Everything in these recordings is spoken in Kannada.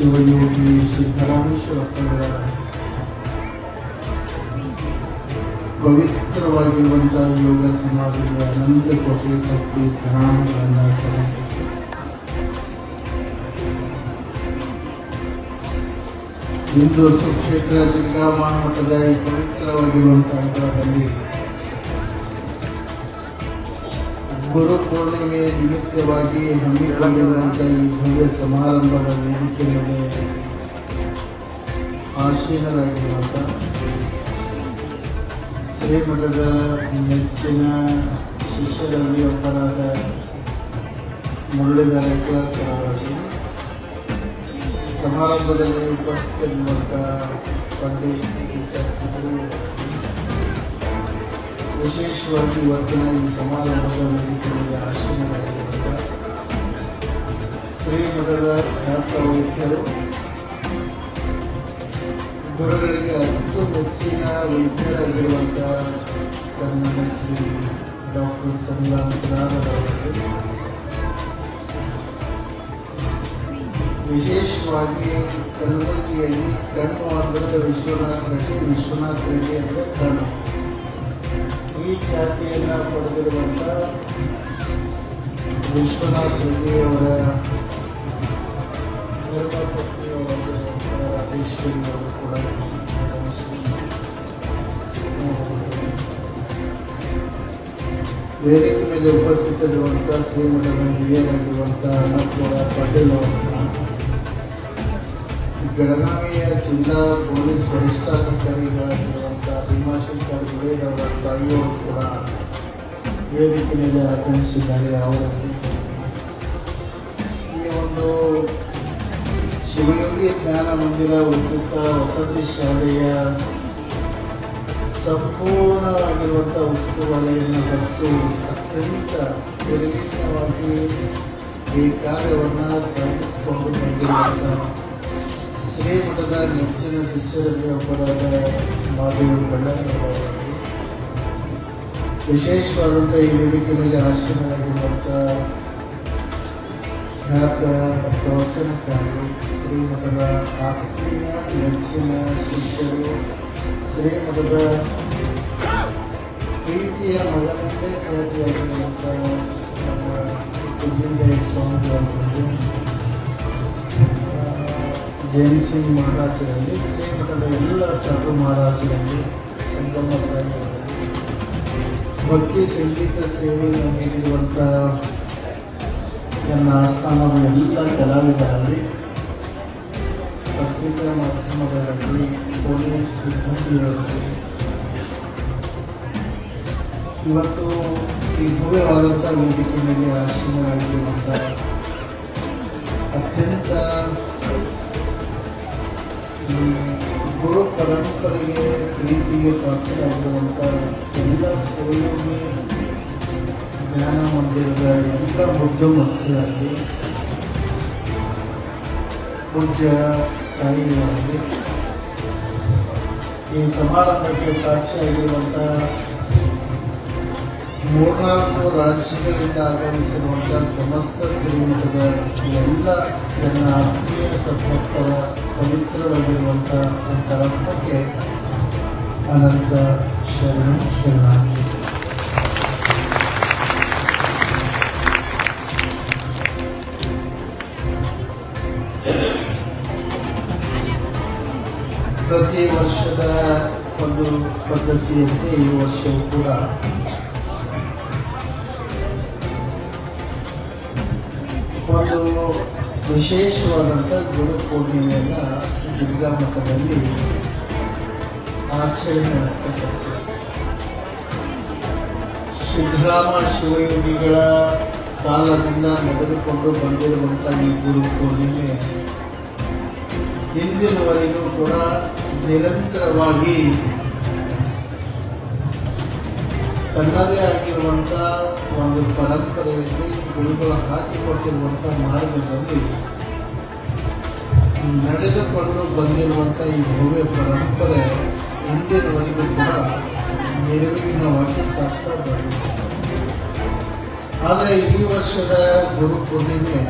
ಶಿವಯೋಗಿ ಸಿದ್ದರಾಮೇಶ್ವರಪ್ಪಗಳ ಪವಿತ್ರವಾಗಿರುವಂತಹ ಯೋಗ ಸಮಾಜದ ಅನಂತ ಕೋಟಿ ಕಟ್ಟಿ ಪ್ರಣಾಮಗಳನ್ನು ಸಮರ್ಪಿಸಿ ಇಂದು ಸುಕ್ಷೇತ್ರ ಜಿಲ್ಲಾ ಮಠದ ಈ ಪವಿತ್ರವಾಗಿರುವಂತಹ ಗುರು ಪೂರ್ಣಿಮೆ ನಿಮಿತ್ತವಾಗಿ ಹಮ್ಮಿಕೊಂಡಿರುವಂತಹ ಈ ಭವ್ಯ ಸಮಾರಂಭದ ವೇದಿಕೆ ಮೇಲೆ ಆಸೀನರಾಗಿರುವಂಥ ಶ್ರೀಮಠದ ನೆಚ್ಚಿನ ಶಿಷ್ಯರಲ್ಲಿ ಒಬ್ಬರಾದ ಮುರಳೀಧರ ಅವರಲ್ಲಿ ಸಮಾರಂಭದಲ್ಲಿ ಪಂಡಿತ್ ವಿದ್ಯಾರ್ಥಿಗಳು ವಿಶೇಷವಾಗಿ ಇವತ್ತಿನ ಈ ಸಮಾರಂಭದ ವೇದಿಕೆಯಲ್ಲಿ ಶ್ರೀ ಶ್ರೀಮಠದ ಖ್ಯಾತ ವೈದ್ಯರು ಗುರುಗಳಿಗೆ ಅಚ್ಚು ಹೆಚ್ಚಿನ ವೈದ್ಯರಾಗಿರುವಂತಹ ಸನ್ಮಾನ್ಯ ಶ್ರೀ ಡಾಕ್ಟರ್ ಸಂಗ್ರಾಮರಾರವರು ವಿಶೇಷವಾಗಿ ಕಲಬುರಗಿಯಲ್ಲಿ ಕಣ್ಣು ಅಂದರೆ ವಿಶ್ವನಾಥ್ ರೆಡ್ಡಿ ವಿಶ್ವನಾಥ್ ರೆಡ್ಡಿ ಅಂದರೆ ಕಣ್ಣು. ಈ ಖ್ಯಾತಿಯನ್ನು ಪಡೆದಿರುವಂಥ ವಿಶ್ವನಾಥ್ ರೆಡ್ಡಿ ಅವರ ಧರ್ಮಪತ್ನಿಯವರಾಗಿರುವಂಥ ರಾಜೇಶ್ವರಿ ಅವರು ಕೂಡ ವೇದಿಕೆ ಮೇಲೆ ಉಪಸ್ಥಿತರಿರುವಂಥ ಶ್ರೀಮಠದ ಹಿರಿಯರಾಗಿರುವಂಥ ಅನ್ನಪೂರ್ಣ ಪಟೇಲ್ ಅವರು ಬೆಳಗಾವಿಯ ಜಿಲ್ಲಾ ಪೊಲೀಸ್ ವರಿಷ್ಠಾಧಿಕಾರಿಗಳಾಗಿರುವಂಥ ಭೀಮಾಶಂಕರ್ ಸುರೇಶ್ ಅವರ ತಾಯಿಯವರು ಕೂಡ ವೇದಿಕೆ ಮೇಲೆ ಆಗಮಿಸಿದ್ದಾರೆ ಅವರು ಈ ಒಂದು ಶಿವಯೋಗಿ ಜ್ಞಾನ ಮಂದಿರ ಉಚಿತ ವಸತಿ ಶಾಲೆಯ ಸಂಪೂರ್ಣವಾಗಿರುವಂಥ ಉಸ್ತುವಾರಿಯನ್ನು ಹೊತ್ತು ಅತ್ಯಂತ ಪರಿಣಿತವಾಗಿ ಈ ಕಾರ್ಯವನ್ನು ಸಾಗಿಸಿಕೊಂಡು ಬಂದಿರುವಂಥ ಶ್ರೀಮಠದ ನೆಚ್ಚಿನ ಶಿಷ್ಯರಲ್ಲಿ ಒಬ್ಬರಾದ ಮಹಾದೇವ ಬಳ್ಳಾರಿ ವಿಶೇಷವಾದಂಥ ಈ ವೇದಿಕೆ ಮೇಲೆ ಆಶ್ರಮವಾಗಿರುವಂಥ ಖ್ಯಾತ ಪ್ರವಚನಕಾರರು ಶ್ರೀಮಠದ ಆತ್ಮೀಯ ನೆಚ್ಚಿನ ಶಿಷ್ಯರು, ಶ್ರೀಮಠದ ಪ್ರೀತಿಯ ಮಗನಂತೆ ಖ್ಯಾತಿಯಾಗಿರುವಂಥ ನಮ್ಮ ಸ್ವಾಮಿಗಳಾಗಿರ್ಬೋದು ಜೈನ್ ಸಿಂಗ್ ಮಹಾರಾಜರಲ್ಲಿ, ಶ್ರೀಮಠದ ಎಲ್ಲ ಸಾಧು ಮಹಾರಾಜರಲ್ಲಿ ಸಂಗಮ ಭಕ್ತಿ ಸಂಗೀತ ಸೇವೆಯನ್ನು ನೀಡಿರುವಂಥ ನನ್ನ ಆಸ್ಥಾನದ ಎಲ್ಲ ಕಲಾವಿದರಲ್ಲಿ ಪತ್ರಿಕಾ ಮಾಧ್ಯಮಗಳಲ್ಲಿ ಪೊಲೀಸ್ ಸಿಬ್ಬಂದಿಗಳಲ್ಲಿ ಇವತ್ತು ಈ ಭವ್ಯವಾದಂಥ ವೇದಿಕೆ ಮೇಲೆ ಆಶ್ರಮವಾಗಿರುವಂಥ ಪರಂಪರೆಗೆ ಪ್ರೀತಿಗೆ ಪಾತ್ರರಾಗಿರುವಂಥ ಎಲ್ಲ ಸೋಯೋಗಿ ಜ್ಞಾನ ಮಂದಿರದ ಎಲ್ಲ ಬುದ್ಧ ಮಕ್ಕಳಲ್ಲಿ ಪೂಜ್ಯ ತಾಯಿಗಳಾಗಿ ಈ ಸಮಾರಂಭಕ್ಕೆ ಸಾಕ್ಷಿಯಾಗಿರುವಂಥ ಮೂರ್ನಾಲ್ಕು ರಾಜ್ಯಗಳಿಂದ ಆಗಮಿಸಿರುವಂಥ ಸಮಸ್ತ ಶ್ರೀಮಠದ ಎಲ್ಲ ಜನ ಆತ್ಮೀಯ ಸದ್ಭಕ್ತರ ಪವಿತ್ರವಾಗಿರುವಂಥ ಅಂತರಾತ್ಮಕ್ಕೆ ಅನಂತ ಶರಣ ಶರಣಾರ್ಥಿ. ಪ್ರತಿ ವರ್ಷದ ಒಂದು ಪದ್ಧತಿಯಂತೆ ಈ ವರ್ಷವೂ ಕೂಡ ಒಂದು ವಿಶೇಷವಾದಂಥ ಗುರು ಪೂರ್ಣಿಮೆಯನ್ನು ದುರ್ಗಾ ಮಠದಲ್ಲಿ ಆಚರಣೆ ಮಾಡ್ತಕ್ಕಂಥದ್ದು. ಸಿದ್ದರಾಮ ಶಿವಯೋಗಿಗಳ ಕಾಲದಿಂದ ನಡೆದುಕೊಂಡು ಬಂದಿರುವಂಥ ಈ ಗುರು ಪೂರ್ಣಿಮೆ ಇಂದಿನವರೆಗೂ ಕೂಡ ನಿರಂತರವಾಗಿ ತನ್ನದೇ ಆಗಿರುವಂಥ ಒಂದು ಪರಂಪರೆಯಲ್ಲಿ ಗುರುಗಳು ಹಾಕಿಕೊಟ್ಟಿರುವಂಥ ಮಾರ್ಗದಲ್ಲಿ ನಡೆದುಕೊಂಡು ಬಂದಿರುವಂಥ ಈ ಭವ್ಯ ಪರಂಪರೆ ಇಂದಿನವರೆಗೂ ಕೂಡ ನಿರ್ವಿಘ್ನವಾಗಿ ಸಾಕ್ತಾ ಆದರೆ ಈ ವರ್ಷದ ಗುರು ಪೂರ್ಣಿಮೆ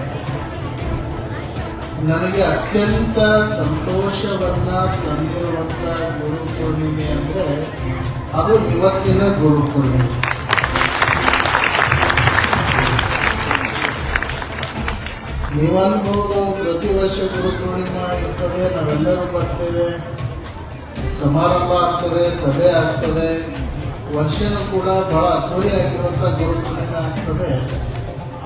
ನನಗೆ ಅತ್ಯಂತ ಸಂತೋಷವನ್ನು ತಂದಿರುವಂಥ ಗುರು ಪೂರ್ಣಿಮೆ ಅಂದರೆ ಅದು ಇವತ್ತಿನ ಗುರು ಪೂರ್ಣಿಮೆ. ನೀವನ್ಬೋದು ಪ್ರತಿ ವರ್ಷ ಗುರು ಪೂರ್ಣಿಮಾ ಇರ್ತದೆ ನಾವೆಲ್ಲರೂ ಬರ್ತೇವೆ. ಸಮಾರಂಭ ಆಗ್ತದೆ, ಸಭೆ ಆಗ್ತದೆ. ವರ್ಷನೂ ಕೂಡ ಬಹಳ ಅದ್ಧೂರಿಯಾಗಿರುವಂಥ ಗುರು ಪೂರ್ಣಿಮೆ ಆಗ್ತದೆ.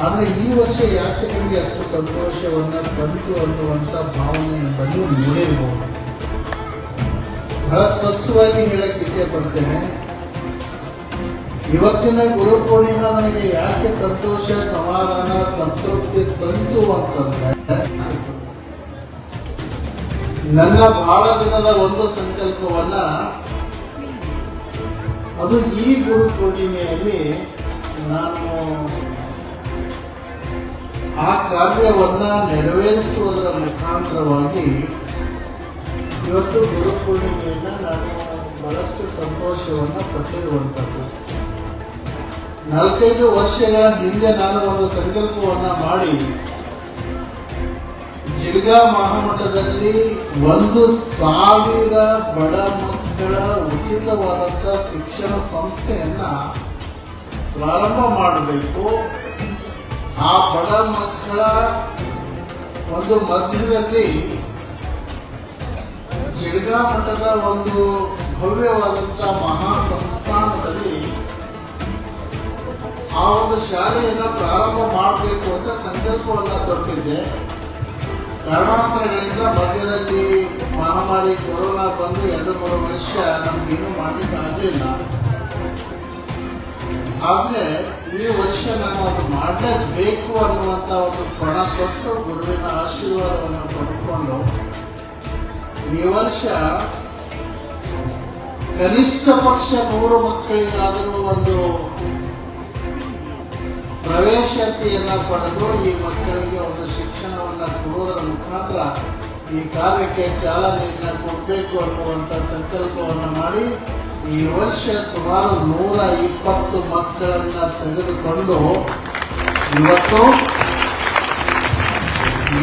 ಆದರೆ ಈ ವರ್ಷ ಯಾಕೆ ನಿಮಗೆ ಅಷ್ಟು ಸಂತೋಷವನ್ನು ತಂತು ಅನ್ನುವಂಥ ಭಾವನೆ ನಿಮ್ಮಲ್ಲಿ ನೋಡಿರ್ಬೋದು ಬಹಳ ಸ್ಪಷ್ಟವಾಗಿ ಹೇಳಕ್ಕೆ ಇಚ್ಛೆ ಪಡ್ತೇನೆ. ಇವತ್ತಿನ ಗುರು ಪೂರ್ಣಿಮಾ ನನಗೆ ಯಾಕೆ ಸಂತೋಷ, ಸಮಾಧಾನ, ಸಂತೃಪ್ತಿ ತಂತು ಅಂತಂದ್ರೆ, ನನ್ನ ಬಹಳ ದಿನದ ಒಂದು ಸಂಕಲ್ಪವನ್ನ ಅದು ಈ ಗುರು ಪೂರ್ಣಿಮೆಯಲ್ಲಿ ನಾನು ಆ ಕಾರ್ಯವನ್ನ ನೆರವೇರಿಸುವುದರ ಮುಖಾಂತರವಾಗಿ ಇವತ್ತು ಗುರು ಪೂರ್ಣಿಮೆಯನ್ನ ನಾನು ಬಹಳಷ್ಟು ಸಂತೋಷವನ್ನು ಪಟ್ಟಿರುವಂಥದ್ದು ನಾಲ್ಕೈದು ವರ್ಷಗಳ ಹಿಂದೆ ನಾನು ಒಂದು ಸಂಕಲ್ಪವನ್ನು ಮಾಡಿ ಜಿಲ್ಗಾ ಮಹಾಮಠದಲ್ಲಿ ಒಂದು ಸಾವಿರ ಬಡ ಮಕ್ಕಳ ಉಚಿತವಾದಂಥ ಶಿಕ್ಷಣ ಸಂಸ್ಥೆಯನ್ನ ಪ್ರಾರಂಭ ಮಾಡಬೇಕು. ಆ ಬಡ ಮಕ್ಕಳ ಒಂದು ಮಧ್ಯದಲ್ಲಿ ಜಿಡ್ಗಾ ಮಠದ ಒಂದು ಭವ್ಯವಾದಂಥ ಮಹಾ ಸಂಸ್ಥಾನದಲ್ಲಿ ಆ ಒಂದು ಶಾಲೆಯನ್ನ ಪ್ರಾರಂಭ ಮಾಡಬೇಕು ಅಂತ ಸಂಕಲ್ಪವನ್ನ ತೊಟ್ಟಿದ್ದೆ. ಕಾರಣಾಂತರಗಳಿಂದ ಮಧ್ಯದಲ್ಲಿ ಮಹಾಮಾರಿ ಕೊರೋನಾ ಬಂದು ಎರಡು ಮೂರು ವರ್ಷ ನಮ್ಗೇನು ಮಾಡಲಿಕ್ಕೆ ಆಗಲಿಲ್ಲ. ಆದರೆ ಈ ವರ್ಷ ನಾನು ಅದು ಮಾಡಲೇಬೇಕು ಅನ್ನುವಂತ ಒಂದು ಪಣ ಕೊಟ್ಟು ಗುರುವಿನ ಆಶೀರ್ವಾದವನ್ನು ಪಡ್ಕೊಂಡು ಈ ವರ್ಷ ಕನಿಷ್ಠ ಪಕ್ಷ ನೂರು ಮಕ್ಕಳಿಗಾದರೂ ಒಂದು ಪ್ರವೇಶತೆಯನ್ನ ಪಡೆದು ಈ ಮಕ್ಕಳಿಗೆ ಒಂದು ಶಿಕ್ಷಣವನ್ನು ಕೊಡುವುದರ ಮುಖಾಂತರ ಈ ಕಾರ್ಯಕ್ಕೆ ಚಾಲನೆಯನ್ನು ಕೊಡಬೇಕು ಅನ್ನುವಂಥ ಸಂಕಲ್ಪವನ್ನು ಮಾಡಿ ಈ ವರ್ಷ ಸುಮಾರು ನೂರ ಇಪ್ಪತ್ತು ಮಕ್ಕಳನ್ನು ತೆಗೆದುಕೊಂಡು ಇವತ್ತು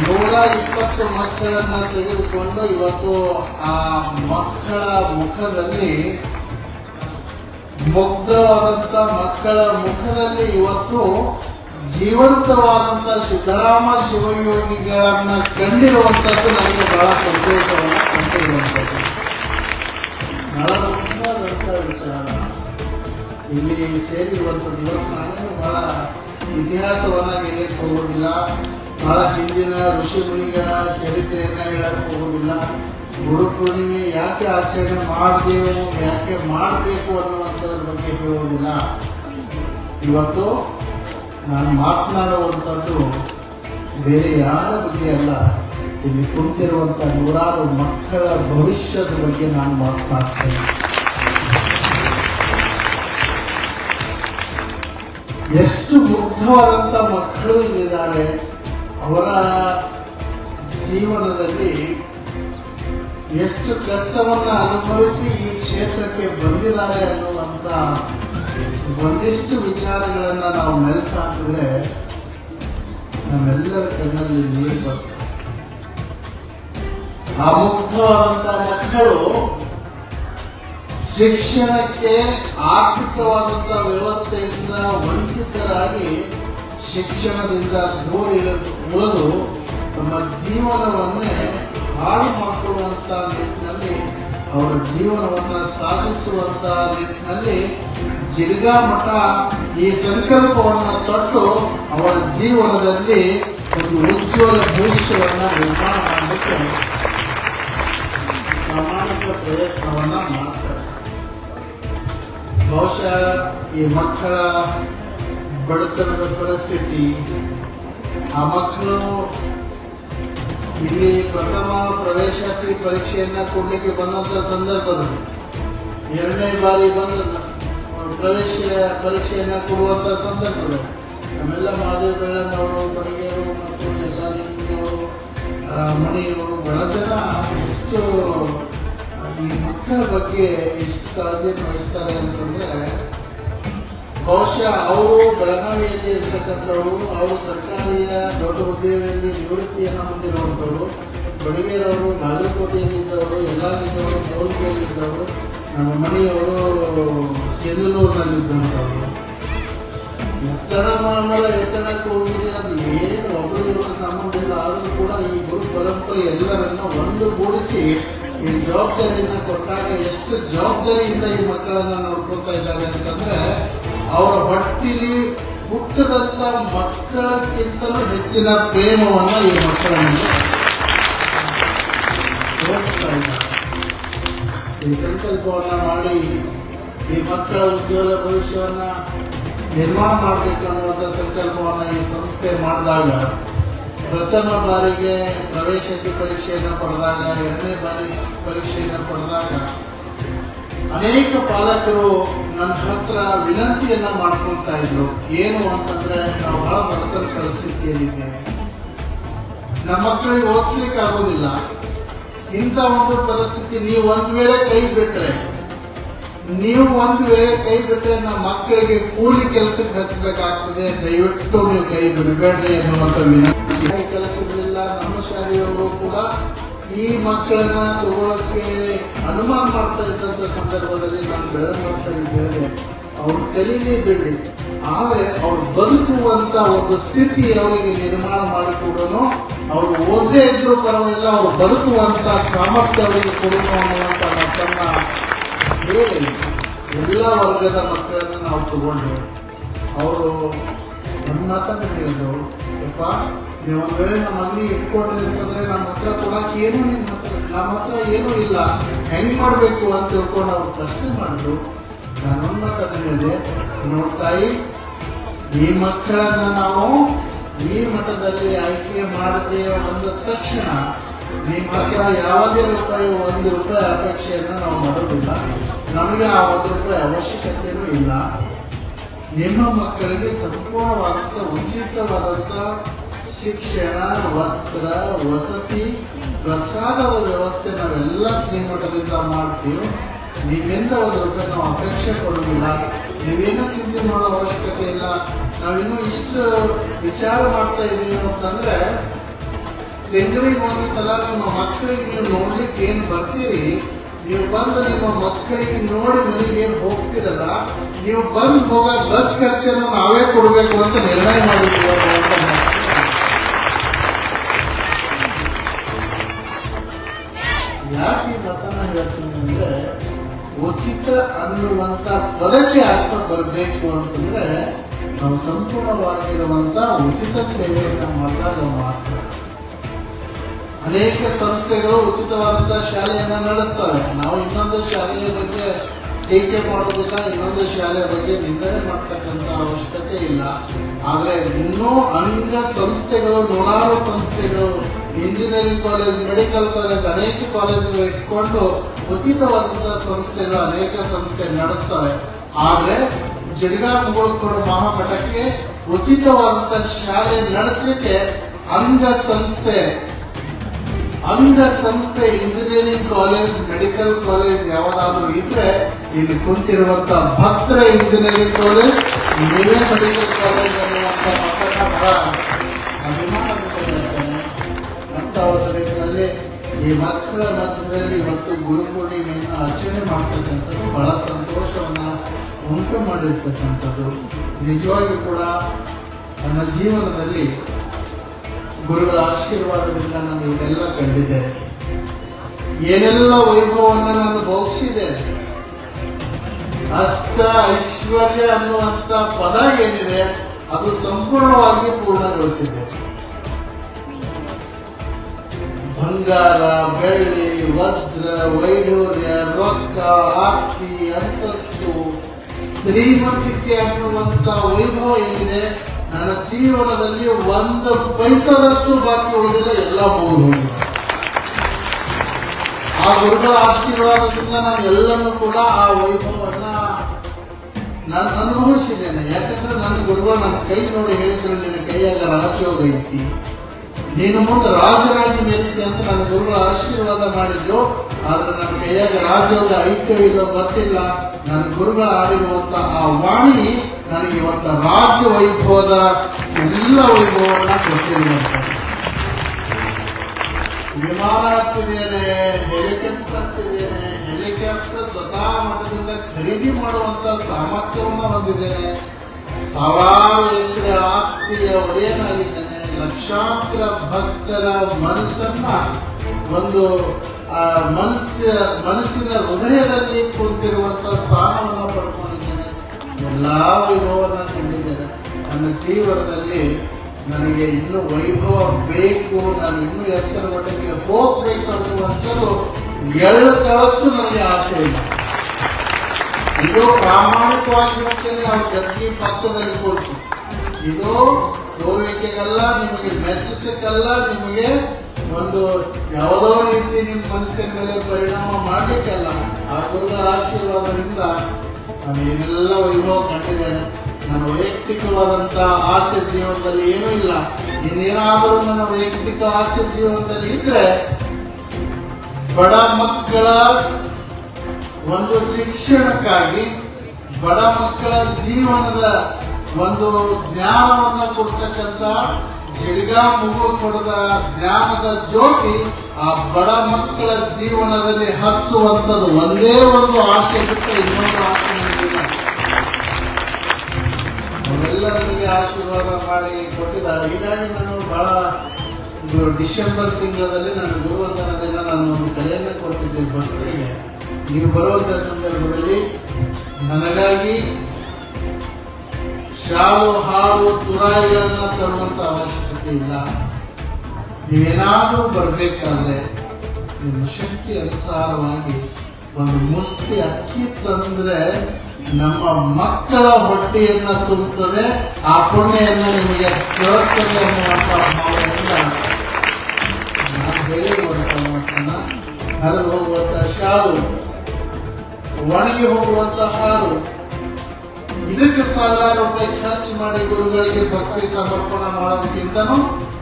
ನೂರ ಇಪ್ಪತ್ತು ಮಕ್ಕಳನ್ನು ತೆಗೆದುಕೊಂಡು ಇವತ್ತು ಆ ಮಕ್ಕಳ ಮುಖದಲ್ಲಿ ಮುಗ್ಧವಾದಂತ ಮಕ್ಕಳ ಮುಖದಲ್ಲಿ ಇವತ್ತು ಜೀವಂತವಾದಂತ ಸಿದ್ದರಾಮ ಶಿವಯೋಗಿಗಳನ್ನ ಕಂಡಿರುವಂತದ್ದು ನನಗೆ ಬಹಳ ಸಂತೋಷವನ್ನು ಕಂಡಿರುವಂತದ್ದು ವಿಚಾರ. ಇಲ್ಲಿ ಸೇರಿರುವಂತದ್ದು ಇವತ್ತು ನಾನೇನು ಬಹಳ ಇತಿಹಾಸವನ್ನ ಹೇಳಕ್ ಹೋಗೋದಿಲ್ಲ. ಬಹಳ ಹಿಂದಿನ ಋಷಿ ಮುನಿಗಳ ಚರಿತ್ರೆಯನ್ನ ಹೇಳಕ್ ಹೋಗೋದಿಲ್ಲ. ಗುರು ಪೂರ್ಣಿಮೆ ಯಾಕೆ ಆಚರಣೆ ಮಾಡಿದೆವು ಯಾಕೆ ಮಾಡಬೇಕು ಅನ್ನುವಂಥದ್ರ ಬಗ್ಗೆ ಹೇಳುವುದಿಲ್ಲ. ಇವತ್ತು ನಾನು ಮಾತನಾಡುವಂಥದ್ದು ಬೇರೆ ಯಾರ ಬಗ್ಗೆ ಅಲ್ಲ, ಇಲ್ಲಿ ಕುಳಿತಿರುವಂಥ ನೂರಾರು ಮಕ್ಕಳ ಭವಿಷ್ಯದ ಬಗ್ಗೆ ನಾನು ಮಾತನಾಡ್ತೇನೆ ಎಷ್ಟು ಮುಗ್ಧವಾದಂಥ ಮಕ್ಕಳು ಇಲ್ಲಿದ್ದಾರೆ. ಅವರ ಜೀವನದಲ್ಲಿ ಎಷ್ಟು ಕಷ್ಟವನ್ನ ಅನುಭವಿಸಿ ಈ ಕ್ಷೇತ್ರಕ್ಕೆ ಬಂದಿದ್ದಾರೆ ಅನ್ನುವಂಥ ಒಂದಿಷ್ಟು ವಿಚಾರಗಳನ್ನ ನಾವು ಮೆಲ್ಕು ಹಾಕಿದ್ರೆ ನಮ್ಮೆಲ್ಲರ ಕಣ್ಣಲ್ಲಿ ನೀರು ಬರ್ತದೆ ಆ ಮುಗ್ಧವಾದಂಥ ಮಕ್ಕಳು ಶಿಕ್ಷಣಕ್ಕೆ ಆರ್ಥಿಕವಾದಂತ ವ್ಯವಸ್ಥೆಯಿಂದ ವಂಚಿತರಾಗಿ ಶಿಕ್ಷಣದಿಂದ ದೂರ ಉಳಿದು ತಮ್ಮ ಜೀವನವನ್ನೇ ಹಾಳು ಮಾಡಿಕೊಳ್ಳುವಂತ ನಿಟ್ಟಿನಲ್ಲಿ ಅವರ ಜೀವನವನ್ನು ಸಾಧಿಸುವಂಥ ನಿಟ್ಟಿನಲ್ಲಿ ಜಿರ್ಗಾ ಮಠ ಈ ಸಂಕಲ್ಪವನ್ನ ತೊಟ್ಟು ಅವರ ಜೀವನದಲ್ಲಿ ಒಂದು ಉಜ್ವಲ ಭವಿಷ್ಯವನ್ನು ನಿರ್ಮಾಣ ಮಾಡಲಿಕ್ಕೆ ಪ್ರಾಮಾಣಿಕ ಪ್ರಯತ್ನವನ್ನ ಮಾಡ್ತಾರೆ. ಬಹುಶಃ ಈ ಮಕ್ಕಳ ಬಡತನದ ಪರಿಸ್ಥಿತಿ, ಆ ಮಕ್ಕಳು ಇಲ್ಲಿ ಪ್ರಥಮ ಪ್ರವೇಶಾತಿ ಪರೀಕ್ಷೆಯನ್ನು ಕೊಡಲಿಕ್ಕೆ ಬಂದಂಥ ಸಂದರ್ಭದಲ್ಲಿ ಎರಡನೇ ಬಾರಿ ಬಂದ ಪ್ರವೇಶ ಪರೀಕ್ಷೆಯನ್ನು ಕೊಡುವಂಥ ಸಂದರ್ಭದಲ್ಲಿ ನಮ್ಮೆಲ್ಲ ಮಹಾದೇವ ಬೆಳ್ಳನವರು ಬಡಿಗೆಯವರು ಮತ್ತು ಎಲ್ಲ ನಿಮ್ಮವರು ಮಣಿಯವರು ಬಹಳ ಜನ ಎಷ್ಟು ಈ ಮಕ್ಕಳ ಬಗ್ಗೆ ಎಷ್ಟು ಕಾಳಜಿ ವಹಿಸ್ತಾರೆ ಅಂತಂದ್ರೆ ಬಹುಶಃ ಅವರು ಬೆಳಗಾವಿಯಲ್ಲಿ ಇರ್ತಕ್ಕಂಥವ್ರು, ಅವರು ಸರ್ಕಾರಿಯ ದೊಡ್ಡ ಹುದ್ದೆಯಲ್ಲಿ ನಿವೃತ್ತಿಯನ್ನು ಹೊಂದಿರುವಂಥವ್ರು, ಬಡಿಗೇರವರು, ಬಾಗಲಕೋಟೆಯಲ್ಲಿ ಇದ್ದವರು ಯಲ್ಲಾರಿದ್ದವರು ಮೌಲ್ಗಿಯಲ್ಲಿ ಇದ್ದವರು, ನಮ್ಮ ಮನೆಯವರು ಸಿಂಧನೂರಿನಲ್ಲಿದ್ದಂಥವ್ರು. ಎತ್ತರ ಮಾಮಲ ಎತ್ತರಕ್ಕೆ ಹೋಗಿದೆ, ಅದು ಏನು ಒಬ್ಬರು ಇವರು ಸಂಬಂಧ ಇಲ್ಲ, ಆದರೂ ಕೂಡ ಈ ಗುರು ಪರಂಪರೆ ಒಂದು ಒಂದುಗೂಡಿಸಿ ಈ ಜವಾಬ್ದಾರಿಯನ್ನು ಕೊಟ್ಟಾಗ ಎಷ್ಟು ಜವಾಬ್ದಾರಿಯಿಂದ ಈ ಮಕ್ಕಳನ್ನ ನೋಡ್ಕೊತಾ ಇದ್ದಾರೆ ಅಂತಂದ್ರೆ ಅವರ ಬಟ್ಟಿಲಿ ಹುಟ್ಟದಂತ ಮಕ್ಕಳಕ್ಕಿಂತಲೂ ಹೆಚ್ಚಿನ ಪ್ರೇಮವನ್ನ ಈ ಮಕ್ಕಳನ್ನು ಈ ಸಂಕಲ್ಪವನ್ನ ಮಾಡಿ ಈ ಮಕ್ಕಳ ಉಜ್ವಲ ಭವಿಷ್ಯವನ್ನ ನಿರ್ಮಾಣ ಮಾಡಬೇಕು ಸಂಕಲ್ಪವನ್ನು ಸಂಕಲ್ಪವನ್ನ ಈ ಸಂಸ್ಥೆ ಮಾಡಿದಾಗ ಪ್ರಥಮ ಬಾರಿಗೆ ಪ್ರವೇಶಕ್ಕೆ ಪರೀಕ್ಷೆಯನ್ನು ಪಡೆದಾಗ, ಎರಡನೇ ಬಾರಿ ಪರೀಕ್ಷೆಯನ್ನು ಪಡೆದಾಗ ಅನೇಕ ಪಾಲಕರು ನನ್ನ ಹತ್ರ ವಿನಂತಿಯನ್ನ ಮಾಡ್ಕೊಳ್ತಾ ಇದ್ರು. ಏನು ಅಂತಂದ್ರೆ, ನಾವು ಬಹಳ ಬಡತನ ಪರಿಸ್ಥಿತಿಯಲ್ಲಿದ್ದೇವೆ. ನಮ್ಮ ಮಕ್ಕಳಿಗೆ ಓದಿಸ್ಲಿಕ್ಕೆ ಆಗೋದಿಲ್ಲ ಇಂಥ ಒಂದು ಪರಿಸ್ಥಿತಿ ನೀವು ಒಂದ್ ವೇಳೆ ಕೈ ಬಿಟ್ರೆ, ನೀವು ಒಂದ್ ವೇಳೆ ಕೈ ಬಿಟ್ರೆ ನಮ್ಮ ಮಕ್ಕಳಿಗೆ ಕೂಲಿ ಕೆಲಸಕ್ಕೆ ಹಚ್ಚಬೇಕಾಗ್ತದೆ ದಯವಿಟ್ಟು ನೀವು ಕೈ ಬಿಡಬೇಡ್ರಿ ಅನ್ನುವಂಥ ವಿನಂತಿ. ಕೈ ಕೆಲಸಗಳಿಲ್ಲ, ನಮ್ಮ ಶಾಲೆಯವರು ಕೂಡ ಈ ಮಕ್ಕಳನ್ನ ತಗೊಳಕ್ಕೆ ಅನುಮಾನ ಮಾಡ್ತಾ ಇದ್ದಂಥ ಸಂದರ್ಭದಲ್ಲಿ ನಾನು ಸರಿ ಹೇಳಿದೆ ಅವ್ರು ಕಲೀಲಿ ಬಿಡಿ ಆದರೆ ಅವ್ರು ಬದುಕುವಂಥ ಒಂದು ಸ್ಥಿತಿ ಅವರಿಗೆ ನಿರ್ಮಾಣ ಮಾಡಿಕೊಡೋನು ಅವ್ರು ಓದೇ ಇದ್ರು ಪರವಾಗಿಲ್ಲ, ಅವ್ರು ಬದುಕುವಂಥ ಸಾಮರ್ಥ್ಯ ಅವರಿಗೆ ಕೊಡೋನು ಅನ್ನುವಂತ ಮಕ್ಕಳನ್ನ ಹೇಳಿ ಎಲ್ಲ ವರ್ಗದ ಮಕ್ಕಳನ್ನ ನಾವು ತಗೊಂಡು ಅವರು ನನ್ನ ಮಾತನ್ನ ಹೇಳಿದ್ರು, ಯಪ್ಪ, ನೀವು ಒಂದು ವೇಳೆ ನಮ್ಮ ಮಗನಿಗೆ ಇಟ್ಕೊಂಡ್ರಿ ಅಂತಂದ್ರೆ ನಮ್ಮ ಹತ್ರ ಕೊಡೋಕೆ ಏನೂ ನಿಮ್ಮ ಹತ್ರ ನಮ್ಮ ಹತ್ರ ಏನೂ ಇಲ್ಲ. ಹೆಂಗ್ ಮಾಡ್ಬೇಕು ಅಂತ ತಿಳ್ಕೊಂಡು ಅವ್ರು ಪ್ರಶ್ನೆ ಮಾಡಿದ್ರು. ನಾನೊಂದು ಮಾತನ್ನ ಹೇಳಿದೆ. ನೋಡ್ತಾಯಿ ಈ ಮಕ್ಕಳನ್ನ ನಾವು ಈ ಮಠದಲ್ಲಿ ಆಯ್ಕೆ ಮಾಡದೆ ಬಂದ ತಕ್ಷಣ ನಿಮ್ಮ ಹತ್ರ ಯಾವುದೇ ರೂಪಾಯಿ ಒಂದು ರೂಪಾಯಿ ಅಪೇಕ್ಷೆಯನ್ನು ನಾವು ಮಾಡೋದಿಲ್ಲ. ನಮಗೆ ಆ ಒಂದು ರೂಪಾಯಿ ಅವಶ್ಯಕತೆಯೂ ಇಲ್ಲ. ನಿಮ್ಮ ಮಕ್ಕಳಿಗೆ ಸಂಪೂರ್ಣವಾದಂಥ ಉಚಿತವಾದಂಥ ಶಿಕ್ಷಣ, ವಸ್ತ್ರ, ವಸತಿ, ಪ್ರಸಾದದ ವ್ಯವಸ್ಥೆ ನಾವೆಲ್ಲ ಶ್ರೀಮಠದಿಂದ ಮಾಡ್ತೀವಿ. ನೀವೆಂದ ಒಂದು ರೂಪಾಯಿ ನಾವು ಅಪೇಕ್ಷೆ ಕೊಡೋದಿಲ್ಲ ನೀವೇನೂ ಚಿಂತೆ ಮಾಡೋ ಅವಶ್ಯಕತೆ ಇಲ್ಲ. ನಾವಿನ್ನೂ ಇಷ್ಟು ವಿಚಾರ ಮಾಡ್ತಾ ಇದ್ದೀವಿ ಅಂತಂದ್ರೆ ತಿಂಗಳಿಗೆ ಒಂದು ಸಲ ನಿಮ್ಮ ಮಕ್ಕಳಿಗೆ ನೀವು ನೋಡ್ಲಿಕ್ಕೆ ಏನು ಬರ್ತೀರಿ? ನೀವು ಬಂದು ನಿಮ್ಮ ಮಕ್ಕಳಿಗೆ ನೋಡಿ ಮನೆಗೆ ಏನು ಹೋಗ್ತಿರಲ್ಲ, ನೀವು ಬಂದು ಹೋಗೋ ಬಸ್ ಖರ್ಚನ್ನು ನಾವೇ ಕೊಡಬೇಕು ಅಂತ ನಿರ್ಣಯ ಮಾಡಿದ್ದೀವಿ ಯಾಕೆ ಮತನ ಹೇಳ್ತೀನಿ ಅಂದ್ರೆ ಉಚಿತ ಅನ್ನುವಂತ ಪದವಿ ಅರ್ಥ ಬರಬೇಕು ಅಂತಂದ್ರೆ, ನಾವು ಸಂಪೂರ್ಣವಾಗಿರುವಂತ ಉಚಿತ ಸೇವೆಯನ್ನು ಮಾಡಿದಾಗ ಮಾತ್ರ ಅನೇಕ ಸಂಸ್ಥೆಗಳು ಉಚಿತವಾದಂತಹ ಶಾಲೆಯನ್ನ ನಡೆಸ್ತವೆ ನಾವು ಇನ್ನೊಂದು ಶಾಲೆಯ ಬಗ್ಗೆ ಟೀಕೆ ಮಾಡೋದಿಲ್ಲ, ಇನ್ನೊಂದು ಶಾಲೆಯ ಬಗ್ಗೆ ನಿಂದನೆ ಮಾಡ್ತಕ್ಕಂಥ ಅವಶ್ಯಕತೆ ಇಲ್ಲ. ಆದ್ರೆ ಇನ್ನೂ ಅಂಗ ಸಂಸ್ಥೆಗಳು, ನೂರಾರು ಸಂಸ್ಥೆಗಳು ಇಂಜಿನಿಯರಿಂಗ್ ಕಾಲೇಜ್ ಮೆಡಿಕಲ್ ಕಾಲೇಜ್ ಅನೇಕ ಕಾಲೇಜುಗಳು ಇಟ್ಕೊಂಡು ಉಚಿತವಾದಂತಹ ಸಂಸ್ಥೆಗಳು ಅನೇಕ ಸಂಸ್ಥೆ ನಡೆಸ್ತವೆ ಆದ್ರೆ ಜಿಡ್ಗಾ ಮುಗುಳ್ಕೋಡು ಮಹಾಮಠಕ್ಕೆ ಉಚಿತವಾದಂತಹ ಶಾಲೆ ನಡೆಸಲಿಕ್ಕೆ ಅಂಗ ಸಂಸ್ಥೆ ಅಂಗ ಸಂಸ್ಥೆ ಇಂಜಿನಿಯರಿಂಗ್ ಕಾಲೇಜ್ ಮೆಡಿಕಲ್ ಕಾಲೇಜ್ ಯಾವ್ದಾದ್ರು ಇದ್ರೆ ಇಲ್ಲಿ ಕುಂತಿರುವಂತ ಭಕ್ತರ ಇಂಜಿನಿಯರಿಂಗ್ ಕಾಲೇಜ್ ನೀವೇ ಮೆಡಿಕಲ್ ಕಾಲೇಜ್ ಅನ್ನುವಂತ ಮಕ್ಕಳ ಒಂದು ನಿಟ್ಟಿನಲ್ಲಿ ಈ ಮಕ್ಕಳ ಮಧ್ಯದಲ್ಲಿ ಇವತ್ತು ಗುರುಪೂರ್ಣಿಮೆಯನ್ನು ಆಚರಣೆ ಮಾಡ್ತಕ್ಕಂಥದ್ದು ಬಹಳ ಸಂತೋಷವನ್ನು ಉಂಟು ಮಾಡಿರ್ತಕ್ಕಂಥದ್ದು. ನಿಜವಾಗಿಯೂ ಕೂಡ ನನ್ನ ಜೀವನದಲ್ಲಿ ಗುರುಗಳ ಆಶೀರ್ವಾದದಿಂದ ನಾನು ಇದೆಲ್ಲ ಕಂಡಿದೆ ಏನೆಲ್ಲ ವೈಭವವನ್ನು ನಾನು ಭೋಗಿಸಿದ್ದೇನೆ ಅಷ್ಟ ಐಶ್ವರ್ಯ ಅನ್ನುವಂಥ ಪದ ಏನಿದೆ, ಅದು ಸಂಪೂರ್ಣವಾಗಿ ಪೂರ್ಣಗೊಳಿಸಿದೆ. ಬಂಗಾರ, ಬೆಳ್ಳಿ, ವಜ್ರ, ವೈಢೂರ್ಯ, ರೊಕ್ಕ ಆಸ್ತಿ ಅಂತಸ್ತು, ಶ್ರೀಮಂತಿಕೆ ಅನ್ನುವಂತ ವೈಭವ ಏನಿದೆ ನನ್ನ ಜೀವನದಲ್ಲಿ ಒಂದು ಪೈಸದಷ್ಟು ಬಾಕಿ ಉಳಿದಿಲ್ಲ, ಎಲ್ಲ ಹೋಗಿದೆ. ಆ ಗುರುಗಳ ಆಶೀರ್ವಾದದಿಂದ ನಾನು ಎಲ್ಲನೂ ಕೂಡ ಆ ವೈಭವನ್ನ ನಾನು ಅನುಭವಿಸಿದ್ದೇನೆ. ಯಾಕಂದ್ರೆ ನನ್ನ ಗುರುಗಳು ನನ್ನ ಕೈ ನೋಡಿ ಹೇಳಿದ್ರು, ನಿನ್ನ ಕೈಯಾಗ ರಾಜೋಗ ಐತಿ. ನೀನು ಮುಂದೆ ರಾಜನಾಗಿ ನಿಂತೆ ಅಂತ ನನ್ನ ಗುರುಗಳ ಆಶೀರ್ವಾದ ಮಾಡಿದ್ರು ಆದ್ರೆ ನನ್ನ ಕೈಯಾಗ ರಾಜಯೋಗ ಐತೋ ಇಲ್ಲೋ ಗೊತ್ತಿಲ್ಲ. ನನ್ನ ಗುರುಗಳ ಆಡಿರುವಂತ ಆ ವಾಣಿ ನನಗೆ ಇವತ್ತ ರಾಜ್ಯ ವೈಭವದ ಎಲ್ಲ ವೈಭವವನ್ನು ಕೊಟ್ಟಿರುವಂಥದ್ದು ವಿಮಾನ ಹತ್ತಿದ್ದೇನೆ ಹೆಲಿಕಾಪ್ಟರ್ ಹತ್ತಿದ್ದೇನೆ ಹೆಲಿಕಾಪ್ಟರ್ ಸ್ವತಃ ಮಟ್ಟದಿಂದ ಖರೀದಿ ಮಾಡುವಂತ ಸಾಮರ್ಥ್ಯವನ್ನು ಹೊಂದಿದ್ದೇನೆ. ಸಾವಿರಾರು ಎಕರೆ ಆಸ್ತಿಯ ಒಡೆಯನಾಗಿದ್ದೇನೆ. ಲಕ್ಷಾಂತರ ಭಕ್ತರ ಮನಸ್ಸನ್ನ ಒಂದು ಆ, ಮನಸ್ಸ ಮನಸ್ಸಿನ ಹೃದಯದಲ್ಲಿ ಕುಳಿತಿರುವಂತ ಸ್ಥಾನವನ್ನು ಪಡ್ಕೊಂಡಿದ್ದೇನೆ. ಎಲ್ಲಾ ವೈಭವವನ್ನು ಕಂಡಿದ್ದೇನೆ. ನನ್ನ ಜೀವನದಲ್ಲಿ ನನಗೆ ಇನ್ನು ವೈಭವ ಬೇಕು ನಾನು ಇನ್ನೂ ಎತ್ತರ ಮಟ್ಟಕ್ಕೆ ಹೋಗ್ಬೇಕು ಅನ್ನುವಂಥದ್ದು ಎಳ್ಳು ಕಳಷ್ಟು ನನಗೆ ಆಸೆ ಇಲ್ಲ. ಇದು ಪ್ರಾಮಾಣಿಕವಾಗಿ ಅವ್ರ ಗದ್ದಿ ಪಕ್ಕದಲ್ಲಿ ಕೂತು ಇದು ತೋರಿಕೆಗಲ್ಲ ನಿಮಗೆ ಮೆಚ್ಚಿಸಕ್ಕಲ್ಲ, ನಿಮಗೆ ಒಂದು ಯಾವುದೋ ರೀತಿ ನಿಮ್ಮ ಮನಸ್ಸಿನ ಮೇಲೆ ಪರಿಣಾಮ ಮಾಡಲಿಕ್ಕಲ್ಲ ಆ ಗುರುಗಳ ಆಶೀರ್ವಾದದಿಂದ ನಾನು ಏನೆಲ್ಲ ವೈಭವ ಕಂಡಿದ್ದೇನೆ, ನನ್ನ ವೈಯಕ್ತಿಕವಾದಂತಹ ಆಸೆ ಜೀವನದಲ್ಲಿ ಏನೂ ಇಲ್ಲ. ಇನ್ನೇನಾದರೂ ನನ್ನ ವೈಯಕ್ತಿಕ ಆಸೆ ಜೀವನದಲ್ಲಿ ಇದ್ರೆ ಬಡ ಮಕ್ಕಳ ಒಂದು ಶಿಕ್ಷಣಕ್ಕಾಗಿ ಬಡ ಮಕ್ಕಳ ಜೀವನದ ಒಂದು ಜ್ಞಾನವನ್ನು ಕೊಡ್ತಕ್ಕಂಥ ಜಿಡ್ಗಾ ಮುಗು ಕೊಡದ ಜ್ಞಾನದ ಜ್ಯೋತಿ ಆ ಬಡ ಮಕ್ಕಳ ಜೀವನದಲ್ಲಿ ಹಚ್ಚುವಂಥದ್ದು ಒಂದೇ ಒಂದು ಆಸೆ ಬಿಟ್ಟು ಇನ್ನೊಂದು ನನಗಿಲ್ಲ ನನಗೆ ಆಶೀರ್ವಾದ ಮಾಡಿ ಕೊಟ್ಟಿದ್ದಾರೆ. ಹೀಗಾಗಿ ನಾನು ಬಹಳ ಡಿಸೆಂಬರ್ ತಿಂಗಳಲ್ಲಿ ನಾನು ದಿನ ನಾನು ಒಂದು ಕಲೆಯನ್ನು ಕೊಡ್ತಿದ್ದೆ ಭಕ್ತರಿಗೆ ನೀವು ಬರುವಂತ ಸಂದರ್ಭದಲ್ಲಿ ನನಗಾಗಿ ಶಾಲು ಹಾಲು ತುರಾಯಿಗಳನ್ನ ತರುವಂತ ಅವಶ್ಯಕತೆ ಇಲ್ಲ. ನೀವೇನಾದರೂ ಬರಬೇಕಾದ್ರೆ ನಿಮ್ಮ ಶಕ್ತಿ ಅನುಸಾರವಾಗಿ ಒಂದು ಮುಸ್ತಿ ಅಕ್ಕಿ ತಂದ್ರೆ ನಮ್ಮ ಮಕ್ಕಳ ಹೊಟ್ಟೆಯನ್ನ ತುಂಬುತ್ತದೆ, ಆ ಪುಣ್ಯವನ್ನು ನಿಮಗೆ ಕೇಳುತ್ತದೆ ಅನ್ನುವಂಥ ಭಾವನೆಯಿಂದ ನಾನು ಹೇಳಿರುವಂಥ ಹರಿದು ಹೋಗುವಂತ ಶಾಲು, ಒಣಗಿ ಹೋಗುವಂತ ಹಾಲು. ಇದಕ್ಕೆ ಸಾವಿರಾರು ರೂಪಾಯಿ ಖರ್ಚು ಮಾಡಿ ಗುರುಗಳಿಗೆ ಭಕ್ತಿ ಸಮರ್ಪಣೆ ಮಾಡೋದಕ್ಕಿಂತನೂ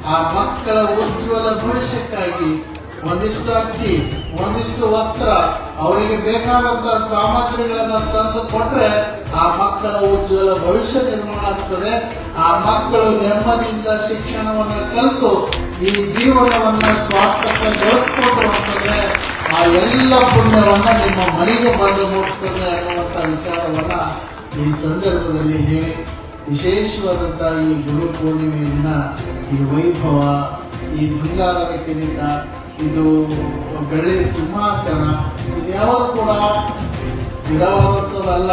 ಆ ಮಕ್ಕಳ ಉಜ್ವಲ ಭವಿಷ್ಯಕ್ಕಾಗಿ ಒಂದಿಷ್ಟು ಅಕ್ಕಿ, ಒಂದಿಷ್ಟು ವಸ್ತ್ರ ಅವರಿಗೆ ಬೇಕಾದಂತ ಸಾಮಗ್ರಿಗಳನ್ನ ತಂದು ಕೊಟ್ರೆ ಆ ಮಕ್ಕಳ ಉಜ್ವಲ ಭವಿಷ್ಯ ನಿರ್ಮಾಣ ಆಗ್ತದೆ. ಆ ಮಕ್ಕಳು ನೆಮ್ಮದಿಯಿಂದ ಶಿಕ್ಷಣವನ್ನ ಕಲಿತು ಈ ಜೀವನವನ್ನ ಸ್ವಾರ್ಥಕಗೊಳಿಸ್ಕೊಂಡ್ರು ಅಂತಂದ್ರೆ ಆ ಎಲ್ಲ ಪುಣ್ಯವನ್ನ ನಿಮ್ಮ ಮನೆಗೆ ಬಂದು ಮುಟ್ತದೆ ಅನ್ನುವಂತ ವಿಚಾರವನ್ನ ಈ ಸಂದರ್ಭದಲ್ಲಿ ಹೇಳಿ ವಿಶೇಷವಾದಂಥ ಈ ಗುರು ಪೂರ್ಣಿಮೆ ದಿನ, ಈ ವೈಭವ, ಈ ಬಂಗಾರದ ಕಿರೀಟ, ಇದು ಬೆಳ್ಳಿ ಸಿಂಹಾಸನ, ಇದು ಯಾವಾಗ ಕೂಡ ಸ್ಥಿರವಾದಂಥದ್ದಲ್ಲ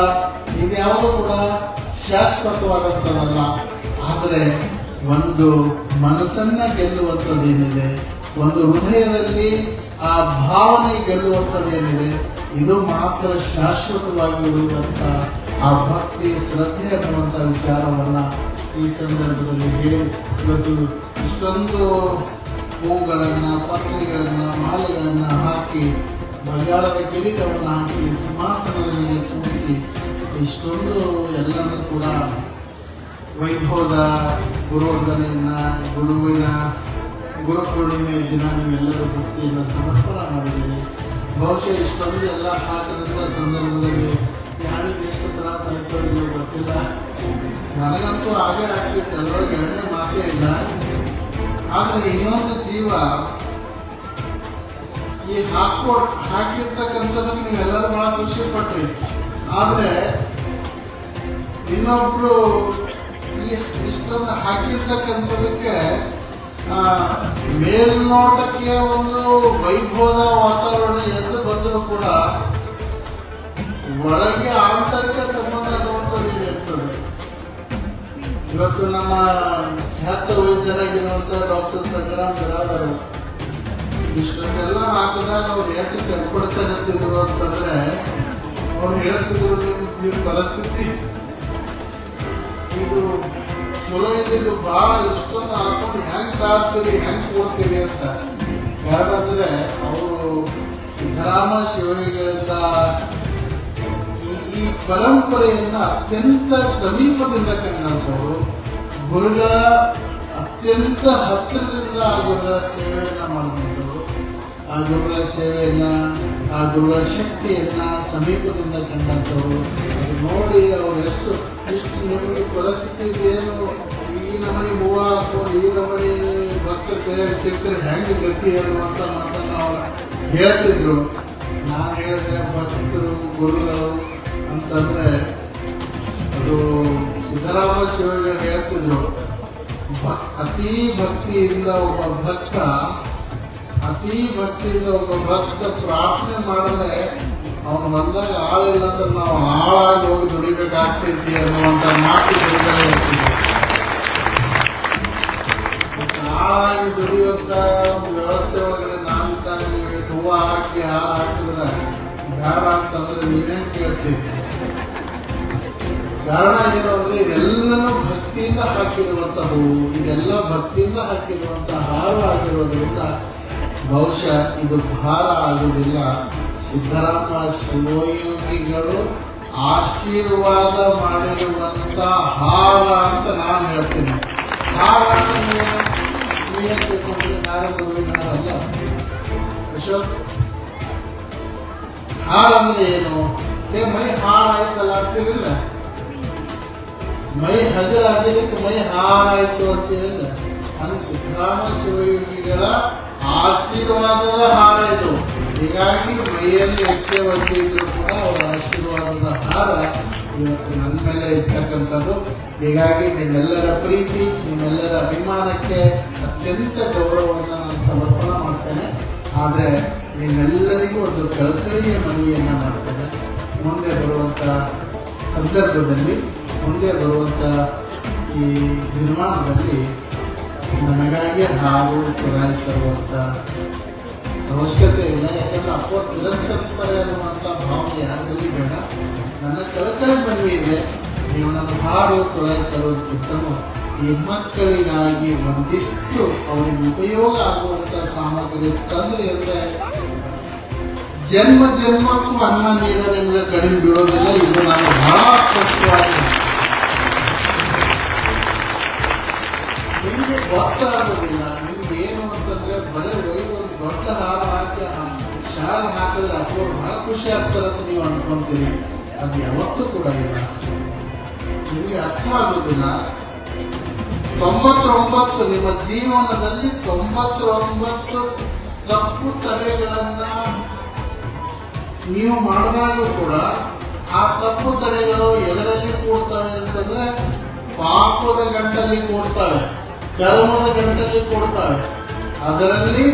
ಇದು ಯಾವಾಗ ಕೂಡ ಶಾಶ್ವತವಾದಂಥದ್ದಲ್ಲ ಆದರೆ ಒಂದು ಮನಸ್ಸನ್ನ ಗೆಲ್ಲುವಂಥದ್ದೇನಿದೆ ಒಂದು ಹೃದಯದಲ್ಲಿ ಆ ಭಾವನೆ ಗೆಲ್ಲುವಂಥದ್ದೇನಿದೆ ಇದು ಮಾತ್ರ ಶಾಶ್ವತವಾಗಿ ಉಳಿಯುವಂತ ಆ ಭಕ್ತಿ, ಶ್ರದ್ಧೆ ಅನ್ನುವಂಥ ವಿಚಾರವನ್ನು ಈ ಸಂದರ್ಭದಲ್ಲಿ ಹೇಳಿ, ಇವತ್ತು ಇಷ್ಟೊಂದು ಹೂಗಳನ್ನು, ಪತ್ರಿಗಳನ್ನು, ಮಾಲೆಗಳನ್ನು ಹಾಕಿ ಬಂಗಾರದ ಕಿರೀಟವನ್ನು ಹಾಕಿ ಸಿಂಹಾಸನದ ಮೇಲೆ ಕೂರಿಸಿ, ಇಷ್ಟೊಂದು ಎಲ್ಲರೂ ಕೂಡ ವೈಭವದ ಗುರುವರ್ಧನೆಯನ್ನು, ಗುರುವಿನ ಗುರು ಪೂರ್ಣಿಮೆಯ ದಿನ ನೀವೆಲ್ಲರೂ ಭಕ್ತಿಯನ್ನು ಸಮರ್ಪಣೆ ಮಾಡಿದ್ದೀರಿ. ಬಹುಶಃ ಇಷ್ಟೊಂದು ಎಲ್ಲ ಹಾಕದಂಥ ಸಂದರ್ಭದಲ್ಲಿ ನನಗಂತೂ ಆಗೇ ಆಗ್ತಿತ್ತು. ಅದರೊಳಗೆ ಎರಡನೇ ಮಾತೇ ಇಲ್ಲ. ಆದರೆ ಇನ್ನೊಂದು ಜೀವ, ಈ ಹಾಕೋ ಹಾಕಿರ್ತಕ್ಕಂಥದಕ್ಕೆ ನೀವೆಲ್ಲರೂ ಬಹಳ ಖುಷಿ ಪಟ್ರಿ ಆದರೆ ಇನ್ನೊಬ್ರು ಈ ಇಷ್ಟೊಂದು ಹಾಕಿರ್ತಕ್ಕಂಥದಕ್ಕೆ ಮೇಲ್ನೋಟಕ್ಕೆ ಒಂದು ವೈಭವದ ವಾತಾವರಣ ಎಂದು ಬಂದರೂ ಕೂಡ, ಒಳಗೆ ಆಂತರಿಕ ಸಂಬಂಧ ಇವತ್ತು ನಮ್ಮ ಖ್ಯಾತ ವೈದ್ಯರಾಗಿರುವಂಥ ಡಾಕ್ಟರ್ ಸಂಗ್ರಾಮ್ ಬಿರಾದರು ಇಷ್ಟೆಲ್ಲ ಹಾಕಿದಾಗ ಅವ್ರು ಎಷ್ಟು ಚಡ್ಪಡಿಸಕತ್ತಿದ್ರು ಅಂತಂದ್ರೆ ಅವ್ರು ಹೇಳ್ತಿದ್ರು ನಿಮ್ಮ ಪರಿಸ್ಥಿತಿ ಇದು ಚಲೋ ಇದ್ದಿದ್ದು ಭಾಳ ಇಷ್ಟೊಂದು ಹಾಕೊಂಡು ಹೆಂಗ್ ತಾಳ್ತೀರಿ, ಹೆಂಗ್ ಕೊಡ್ತೀರಿ ಅಂತ. ಕಾರಣ ಅವರು ಸಿದ್ದರಾಮ ಶಿವಗಳಿಂದ ಈ ಪರಂಪರೆಯನ್ನ ಅತ್ಯಂತ ಸಮೀಪದಿಂದ ಕಂಡಂಥವರು, ಗುರುಗಳ ಅತ್ಯಂತ ಹತ್ತಿರದಿಂದ ಆ ಗುರುಗಳ ಸೇವೆಯನ್ನ ಆ ಗುರುಗಳ ಸೇವೆಯನ್ನ, ಆ ಗುರುಗಳ ಶಕ್ತಿಯನ್ನ ಸಮೀಪದಿಂದ ಕಂಡಂಥವ್ರು. ನೋಡಿ ಅವ್ರು ಎಷ್ಟು ಎಷ್ಟು ನಿಮಗೆ ಪರಿಸ್ಥಿತಿ ಏನು. ಈ ನಮನಿ ಹೂವು ಹಾಕೊಂಡು ಈ ನಮನಿ ಭಕ್ತರ ಕೈಯಾಗಿ ಸಿಕ್ಕರೆ ಹೆಂಗೆ ಗತಿ ಹೇಳುವಂತ ಮಾತನ್ನು ಅವ್ರು ಹೇಳ್ತಿದ್ರು. ನಾನು ಹೇಳಿದೆ, ಭಕ್ತರು, ಗುರುಗಳು ಅಂತಂದ್ರೆ ಅದು ಸಿದ್ದರಾಮ ಶಿವಗಳು ಹೇಳ್ತಿದ್ರು ಅತಿ ಭಕ್ತಿಯಿಂದ ಒಬ್ಬ ಭಕ್ತ, ಅತಿ ಭಕ್ತಿಯಿಂದ ಒಬ್ಬ ಭಕ್ತ ಪ್ರಾರ್ಥನೆ ಮಾಡಿದ್ರೆ ಅವನು ಬಂದಾಗ ಆಳಿಲ್ಲ ಅಂದ್ರೆ ನಾವು ಆಳಾಗಿ ಹೋಗಿ ದುಡಿಬೇಕಾಗ್ತೈತಿ ಅನ್ನುವಂಥ ಮಾತು ಆಳಾಗಿ ದುಡಿಯುವಂತ ಒಂದು ವ್ಯವಸ್ಥೆ ಒಳಗಡೆ ನಾವಿದ್ದಾಗ ನೀವು ಹೂವು ಹಾಕಿ ಹಾಲು ಹಾಕಿದ್ರೆ ಬೇಡ ಅಂತಂದ್ರೆ ನೀವೇನು ಕೇಳ್ತೀವಿ ಕಾರಣ ಏನು ಅಂದರೆ ಇದೆಲ್ಲನೂ ಭಕ್ತಿಯಿಂದ ಹಾಕಿರುವಂಥ ಹೂವು ಇದೆಲ್ಲ ಭಕ್ತಿಯಿಂದ ಹಾಕಿರುವಂಥ ಹಾರ ಆಗಿರೋದ್ರಿಂದ ಬಹುಶಃ ಇದು ಭಾರ ಆಗುವುದಿಲ್ಲ. ಸಿದ್ದರಾಮ ಶಿವಯೋಗಿಗಳು ಆಶೀರ್ವಾದ ಮಾಡಿರುವಂಥ ಹಾರ ಅಂತ ನಾನು ಹೇಳ್ತೀನಿ. ಹಾರ ಅಲ್ಲ ಅಶೋಕ್ ಹಾರ ಅಂದ್ರೆ ಏನು ಮೈ ಹಾರ ಆಯ್ತಲ್ಲ ಅಂತಿರಲಿಲ್ಲ ಮೈ ಹಗಲಾಗಿದ್ದಕ್ಕೆ ಮೈ ಹಾರಾಯಿತು ಅಂತ ಹೇಳಿದ ಅದು ಸಿದ್ದರಾಮ ಶಿವಯೋಗಿಗಳ ಆಶೀರ್ವಾದದ ಹಾರಾಯಿತು ಹೀಗಾಗಿ ಮೈಯಲ್ಲಿ ಎಷ್ಟೇ ಒದ್ದೆ ಇದ್ರೂ ಕೂಡ ಅವರ ಆಶೀರ್ವಾದದ ಹಾರ ಇವತ್ತು ನನ್ನ ಮೇಲೆ ಇರ್ತಕ್ಕಂಥದ್ದು. ಹೀಗಾಗಿ ನಿಮ್ಮೆಲ್ಲರ ಪ್ರೀತಿ, ನಿಮ್ಮೆಲ್ಲರ ಅಭಿಮಾನಕ್ಕೆ ಅತ್ಯಂತ ಗೌರವವನ್ನು ನಾನು ಸಮರ್ಪಣೆ ಮಾಡ್ತೇನೆ. ಆದರೆ ನಿಮ್ಮೆಲ್ಲರಿಗೂ ಒಂದು ಕಳಕಳಿಯ ಮನವಿಯನ್ನು ಮಾಡ್ತೇನೆ. ಮುಂದೆ ಬರುವಂಥ ಸಂದರ್ಭದಲ್ಲಿ ಮುಂದೆ ಬರುವಂಥ ಈ ನಿರ್ಮಾಣದಲ್ಲಿ ನನಗಾಗಿ ಹಾವು ತುರಾಯಿ ತರುವಂಥ ಅವಶ್ಯಕತೆ ಇಲ್ಲ. ಯಾಕಂದರೆ ಅಪ್ಪ ತಿರಸ್ಕರಿಸ್ತಾರೆ ಅನ್ನುವಂಥ ಭಾವನೆ ಯಾರಲ್ಲಿ ಬೇಡ. ನನ್ನ ಕಳಕಳಿ ಮನವಿ ಇದೆ. ನೀವು ನನ್ನ ಹಾಡು ತೊಳೆ ತರೋದಕ್ಕಿಂತಲೂ ಈ ಮಕ್ಕಳಿಗಾಗಿ ಒಂದಿಷ್ಟು ಅವರಿಗೆ ಉಪಯೋಗ ಆಗುವಂಥ ಸಾಮಗ್ರಿ ತಂದ್ರಿ ಅಂದರೆ ಜನ್ಮ ಜನ್ಮಕ್ಕೂ ಅನ್ನ ನೀರ ನಿಮಗೆ ಕಡಿಮೆ ಬೀಳೋದಿಲ್ಲ ಇದು ನಾನು ಬಹಳ ಸ್ಪಷ್ಟವಾಗಿ ಗೊತ್ತಾಗೋದಿಲ್ಲ ನಿಮ್ಗೆ ಏನು ಅಂತಂದ್ರೆ ಬರೀ ಒಯ್ದು ಒಂದು ದೊಡ್ಡ ಹಾರ ಹಾಕಿ ಶಾಲೆ ಹಾಕಿದ್ರೆ ಅಪ್ಪವ್ರು ಬಹಳ ಖುಷಿ ಆಗ್ತಾರಂತ ನೀವು ಅನ್ಕೊಂತೀರಿ. ಅದು ಯಾವತ್ತೂ ಕೂಡ ಇಲ್ಲ. ನಿಮಗೆ ಅರ್ಥ ಆಗೋದಿಲ್ಲ ತೊಂಬತ್ತೊಂಬತ್ತು, ನಿಮ್ಮ ಜೀವನದಲ್ಲಿ ತೊಂಬತ್ತೊಂಬತ್ತು ತಪ್ಪು ತಡೆಗಳನ್ನ ನೀವು ಮಾಡಿದಾಗ ಕೂಡ ಆ ತಪ್ಪು ತಡೆಗಳು ಎದರಲ್ಲಿ ಕೂಡ್ತವೆ ಅಂತಂದ್ರೆ ಪಾಪದ ಗಂಟಲ್ಲಿ ಕೂಡ್ತವೆ. ಕರ್ಮದ ಗಂಟಲ್ಲಿ ಕೊಡ್ತಾಳೆ ಅದರಲ್ಲಿ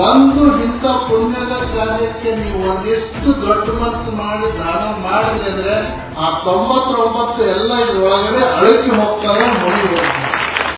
ಒಂದು ಇಂಥ ಪುಣ್ಯದ ಕಾರ್ಯಕ್ಕೆ ನೀವು ಒಂದಿಷ್ಟು ದೊಡ್ಡ ಮನಸ್ಸು ಮಾಡಿ ದಾನ ಮಾಡಿದ್ರೆ ಆ ತೊಂಬತ್ತೊಂಬತ್ತು ಎಲ್ಲ ಇದ್ರೊಳಗಡೆ ಅಳಿಸಿ ಹೋಗ್ತಾರೆ ಮುಗಿ